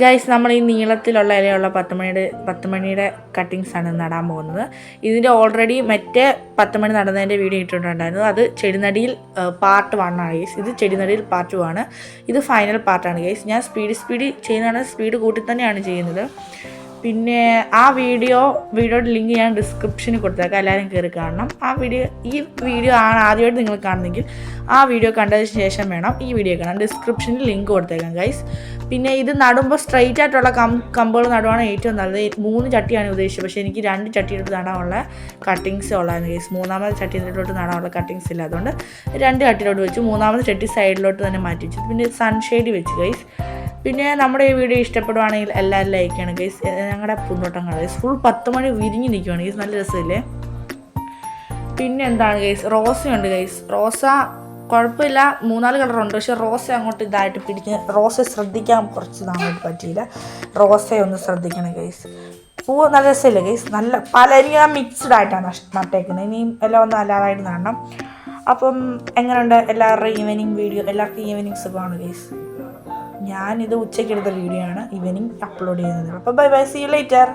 Guys നമ്മൾ ഈ നീളത്തിലുള്ള ഇലയുള്ള പത്തുമണിയുടെ പത്തുമണിയുടെ കട്ടിങ്സ് ആണ് നടാൻ പോകുന്നത്. ഇതിന്റെ ഓൾറെഡി മറ്റേ പത്തുമണി നടന്നതിന്റെ വീഡിയോ ഇട്ടിട്ടുണ്ടായിരുന്നു. അത് ചെടിനടിയിൽ പാർട്ട് വൺ ആണ് ഗൈസ് ഇത് ചെടിനടിയിൽ പാർട്ട് ടു ആണ്. ഇത് ഫൈനൽ പാർട്ടാണ് ഗൈസ് ഞാൻ സ്പീഡ് സ്പീഡ് ചെയ്യുന്നതാണ് സ്പീഡ് കൂട്ടി തന്നെയാണ് ചെയ്യുന്നത്. പിന്നെ ആ വീഡിയോ വീഡിയോയുടെ ലിങ്ക് ഞാൻ ഡിസ്ക്രിപ്ഷനിൽ കൊടുത്തേക്കാം. എല്ലാവരും കയറി കാണണം. ആ വീഡിയോ ഈ വീഡിയോ ആണ് ആദ്യമായിട്ട് നിങ്ങൾ കാണുന്നെങ്കിൽ ആ വീഡിയോ കണ്ടതിന് ശേഷം വേണം ഈ വീഡിയോ കാണാൻ. ഡിസ്ക്രിപ്ഷനിൽ ലിങ്ക് കൊടുത്തേക്കാം ഗൈസ് പിന്നെ ഇത് നടുമ്പോൾ സ്ട്രൈറ്റ് ആയിട്ടുള്ള കം കമ്പുകൾ നടുവാണ് ഏറ്റവും നല്ലത്. മൂന്ന് ചട്ടിയാണ് ഉദ്ദേശിച്ചത്. പക്ഷേ എനിക്ക് രണ്ട് ചട്ടിയിലോട്ട് നടാനുള്ള കട്ടിങ്സ് ഉള്ളതാണ് ഗൈസ് മൂന്നാമത് ചട്ടിയിലോട്ട് നടാനുള്ള കട്ടിങ്സ് ഇല്ല. അതുകൊണ്ട് രണ്ട് ചട്ടിയിലോട്ട് വെച്ചു. മൂന്നാമത് ചട്ടി സൈഡിലോട്ട് തന്നെ മാറ്റി വെച്ചു. പിന്നെ സൺഷെയ്ഡ് വെച്ച് ഗൈസ് പിന്നെ നമ്മുടെ ഈ വീഡിയോ ഇഷ്ടപ്പെടുവാണെങ്കിൽ എല്ലാവരും ലൈക്ക് ചെയ്യണം ഗൈസ് ഞങ്ങളുടെ പൂന്തോട്ടം ഗൈസ് ഫുൾ പത്ത് മണി വിരിഞ്ഞ് നിൽക്കുവാണ് ഗൈസ് നല്ല രസമില്ലേ? പിന്നെ എന്താണ് ഗൈസ് റോസയുണ്ട് ഗൈസ് റോസ കുഴപ്പമില്ല. മൂന്നാൽ കളറുണ്ട് പക്ഷെ റോസ അങ്ങോട്ട് ഇതായിട്ട് പിടിച്ച് റോസ ശ്രദ്ധിക്കാൻ കുറച്ച് നാളായിട്ട് പറ്റിയില്ല. റോസയൊന്ന് ശ്രദ്ധിക്കണം ഗൈസ് പൂവ് നല്ല രസമില്ല ഗൈസ് നല്ല പല ഞാൻ മിക്സ്ഡ് ആയിട്ടാണ് നട്ടേക്കുന്നത് ഇനിയും എല്ലാം ഒന്ന് അല്ലാതായിട്ട് നടണം. അപ്പം എങ്ങനെയുണ്ട് എല്ലാവരുടെയും ഈവനിങ് വീഡിയോ എല്ലാവർക്കും ഈവനിങ് സുഖമാണ് ഗൈസ് ഞാനിത് ഉച്ചയ്ക്ക് എടുത്ത വീഡിയോ ആണ്. ഈവനിങ് അപ്ലോഡ് ചെയ്യുന്നത്. അപ്പോൾ ബൈ ബൈ സീ ലേറ്റർ